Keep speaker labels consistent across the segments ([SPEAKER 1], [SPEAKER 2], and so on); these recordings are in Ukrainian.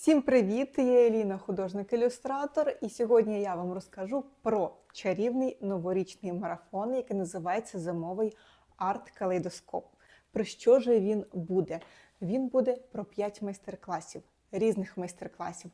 [SPEAKER 1] Всім привіт! Я Еліна, художник-ілюстратор, і сьогодні я вам розкажу про чарівний новорічний марафон, який називається Зимовий арт-калейдоскоп. Про що же він буде? Він буде про 5 майстер-класів, різних майстер-класів.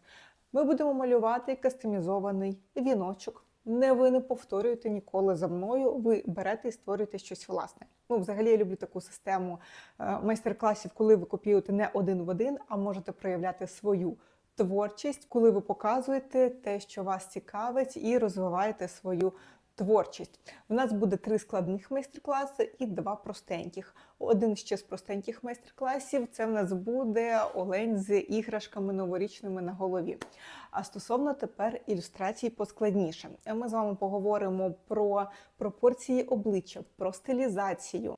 [SPEAKER 1] Ми будемо малювати кастомізований віночок. Не ви не повторюєте ніколи за мною. Ви берете і створюєте щось власне. Ну, взагалі, я люблю таку систему е, майстер-класів, коли ви копіюєте не один в один, а можете проявляти свою творчість, коли ви показуєте те, що вас цікавить, і розвиваєте свою творчість. У нас буде три складних майстер-класи і два простеньких. Один ще з простеньких майстер-класів це в нас буде олень з іграшками новорічними на голові. А стосовно тепер ілюстрацій поскладніше, ми з вами поговоримо про пропорції обличчя, про стилізацію.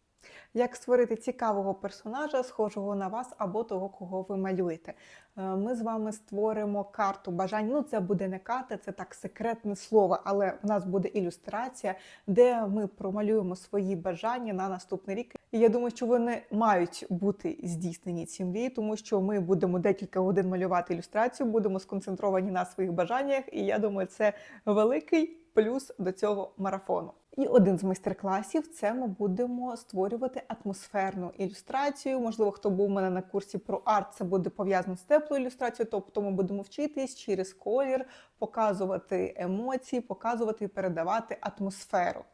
[SPEAKER 1] Як створити цікавого персонажа, схожого на вас або того, кого ви малюєте. Е, Ми з вами створимо карту бажань. Ну, це буде не карта, це так секретне слово, але в нас буде ілюстрація, де ми промалюємо свої бажання на наступний рік. І я думаю, що вони мають бути здійснені ці мрії, тому що ми будемо декілька годин малювати ілюстрацію, будемо сконцентровані на своїх бажаннях, і я думаю, це великий плюс до цього марафону. І один з майстер-класів це ми будемо створювати атмосферну ілюстрацію. Можливо, хто був у мене на курсі про арт, це буде пов'язано з теплою ілюстрацією, тобто ми будемо вчитись через колір, показувати емоції, показувати і передавати атмосферу.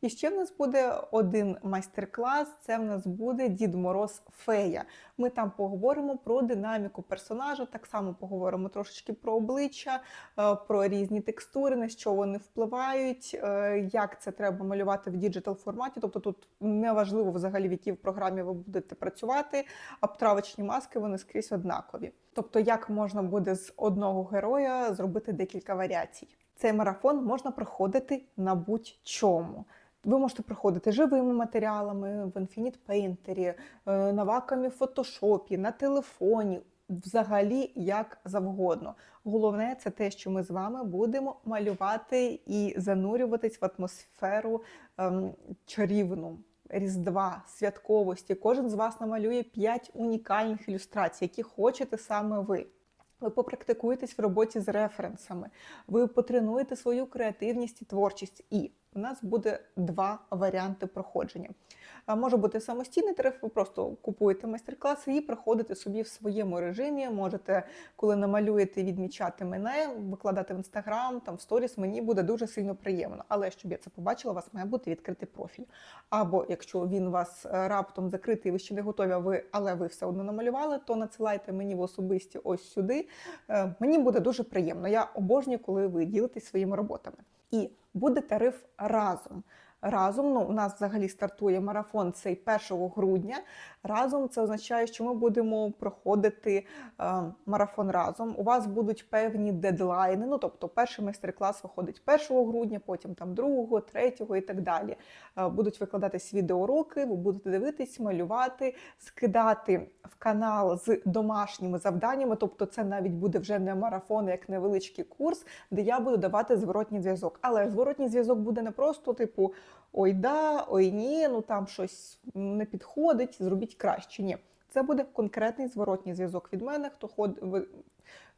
[SPEAKER 1] І ще в нас буде один майстер-клас. Це в нас буде Дід Мороз Фея. Ми там поговоримо про динаміку персонажа, так само поговоримо трошечки про обличчя, е, про різні текстури, на що вони впливають, е, як це треба малювати в діджитал форматі. Тобто тут неважливо взагалі, в якій програмі ви будете працювати, обтравочні маски вони скрізь однакові. Тобто, як можна буде з одного героя зробити декілька варіацій. Цей марафон можна проходити на будь-чому. Ви можете проходити живими матеріалами в Infinite Painter, е, на вакамі в фотошопі, на телефоні, взагалі як завгодно. Головне це те, що ми з вами будемо малювати і занурюватись в атмосферу ем, чарівну. Різдва, святковості. Кожен з вас намалює 5 унікальних ілюстрацій, які хочете саме ви. Ви попрактикуєтесь в роботі з референсами, ви потренуєте свою креативність і творчість. І у нас буде два варіанти проходження. Може бути самостійний тариф, ви просто купуєте майстер-класи і проходите собі в своєму режимі. Можете, коли намалюєте, відмічати мене, викладати в інстаграм, там в сторіс. Мені буде дуже сильно приємно. Але щоб я це побачила, у вас має бути відкритий профіль. Або якщо він у вас е, раптом закритий, ви ще не готові, а ви, але ви все одно намалювали, то надсилайте мені в особисті ось сюди. Е, Мені буде дуже приємно. Я обожнюю, коли ви ділитесь своїми роботами. І буде тариф разом. Разом ну, у нас взагалі стартує марафон цей 1 грудня. Разом це означає, що ми будемо проходити е, марафон разом. У вас будуть певні дедлайни. Ну тобто, перший майстер-клас виходить 1 грудня, потім там 2, 3 і так далі. Е, будуть викладатись відеоуроки, ви будете дивитись, малювати, скидати в канал з домашніми завданнями. Тобто, це навіть буде вже не марафон, як невеличкий курс, де я буду давати зворотній зв'язок. Але зворотній зв'язок буде не просто типу ой да, ой ні, ну там щось не підходить, зробіть краще. Ні, це буде конкретний зворотній зв'язок від мене. Хто ход...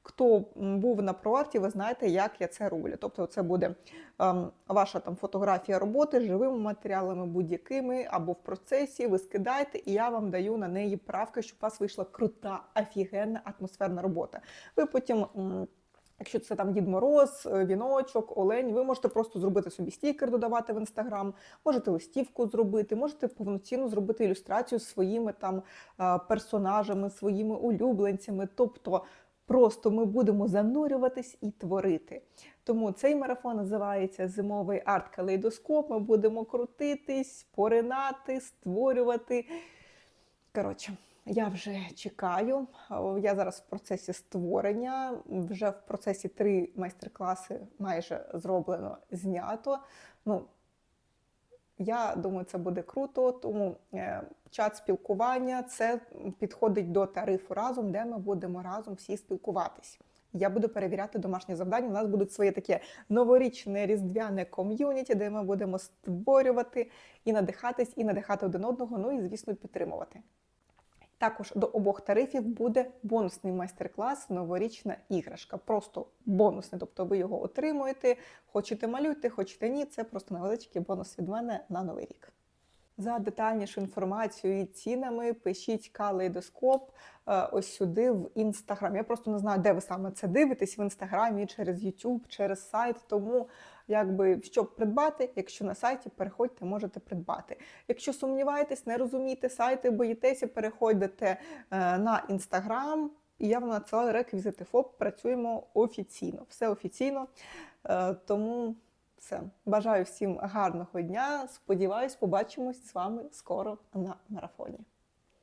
[SPEAKER 1] Хто був на проарті, ви знаєте, як я це роблю. Тобто, це буде ем, ваша там фотографія роботи живими матеріалами будь-якими або в процесі. Ви скидаєте, і я вам даю на неї правки, щоб у вас вийшла крута, офігенна атмосферна робота. Ви потім. м, Якщо це там Дід Мороз, е, віночок, олень, ви можете просто зробити собі стікер, додавати в інстаграм, можете листівку зробити, можете повноцінно зробити ілюстрацію своїми там е, персонажами, своїми улюбленцями. Тобто просто ми будемо занурюватись і творити. Тому цей марафон називається Зимовий арт-калейдоскоп. Ми будемо крутитись, поринати, створювати. Коротше. Я вже чекаю. Я зараз в процесі створення. Вже в процесі три майстер-класи майже зроблено, знято. Ну, я думаю, це буде круто, тому е, чат спілкування це підходить до тарифу разом, де ми будемо разом всі спілкуватись. Я буду перевіряти домашні завдання. У нас будуть своє таке новорічне різдвяне ком'юніті, де ми будемо створювати і надихатись, і надихати один одного, ну і звісно підтримувати. Також до обох тарифів буде бонусний майстер-клас Новорічна іграшка. Просто бонусний, тобто ви його отримуєте. Хочете малюйте, хочете ні. Це просто невеличкий бонус від мене на новий рік. За детальнішу інформацію і цінами пишіть калейдоскоп е, ось сюди в інстаграм. Я просто не знаю, де ви саме це дивитесь в інстаграмі, через YouTube, через сайт. Тому, якби щоб придбати, якщо на сайті переходьте, можете придбати. Якщо сумніваєтесь, не розумієте сайти, боїтеся, переходите е, на інстаграм. І я вам надсилаю реквізити ФОП. Працюємо офіційно. Все офіційно. Е, Тому все. Бажаю всім гарного дня. Сподіваюсь, побачимось з вами скоро на марафоні.